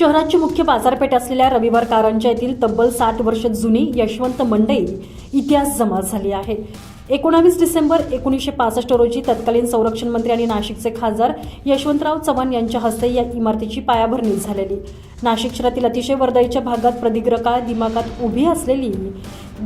शहराची मुख्य बाजारपेठ असलेल्या रविवार कारंजा येथील तब्बल साठ वर्ष जुनी यशवंत मंडई इतिहास जमा झाली आहे. एकोणावीस डिसेंबर एकोणीसशे पासष्ट रोजी तत्कालीन संरक्षण मंत्री आणि नाशिकचे खासदार यशवंतराव चव्हाण यांच्या हस्ते या इमारतीची पायाभरणी झालेली. नाशिक शहरातील अतिशय वर्दळीच्या भागात प्रदीर्घकाळ दिमागात उभी असलेली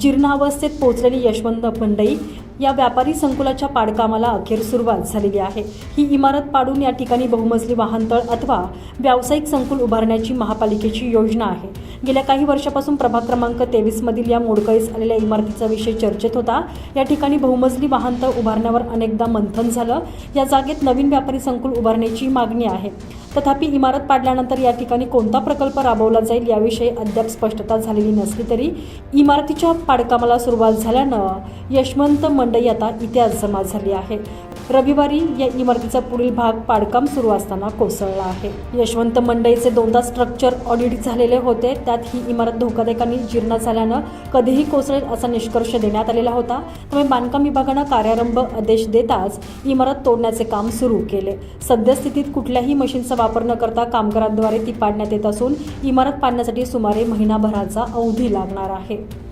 जीर्णावस्थेत पोहोचलेली यशवंत मंडई या व्यापारी संकुलाच्या पाडकामाला अखेर सुरुवात झालेली आहे. ही इमारत पाडून या ठिकाणी बहुमजली वाहनतळ अथवा व्यावसायिक संकुल उभारण्याची महापालिकेची योजना आहे. गेल्या काही वर्षापासून प्रभाग क्रमांक तेवीस मधील या मोडकळीस आलेल्या इमारतीचा विषय चर्चेत होता. या ठिकाणी बहुमजली वाहनतळ उभारण्यावर अनेकदा मंथन झालं. या जागेत नवीन व्यापारी संकुल उभारण्याची मागणी आहे. तथापि इमारत पाडल्यानंतर या ठिकाणी कोणता प्रकल्प राबवला जाईल याविषयी अद्याप स्पष्टता झालेली नसली तरी इमारतीच्या पाडकामाला सुरुवात झाल्यानं यशवंत मंडई आता इतिहास जमा झाली आहे. रविवारी या इमारतीचा पुढील भाग पाडकाम सुरू असताना कोसळला आहे. यशवंत मंडईचे दोनदा स्ट्रक्चर ऑडिट झालेले होते. त्यात ही इमारत धोकादायकांनी जीर्ण झाल्यानं कधीही कोसळेल असा निष्कर्ष देण्यात आलेला होता. त्यामुळे बांधकाम विभागानं कार्यारंभ आदेश देताच इमारत तोडण्याचे काम सुरू केले. सद्यस्थितीत कुठल्याही मशीनचा वापर न करता कामगारांद्वारे ती पाडण्यात येत असून इमारत पाडण्यासाठी सुमारे महिनाभराचा अवधी लागणार आहे.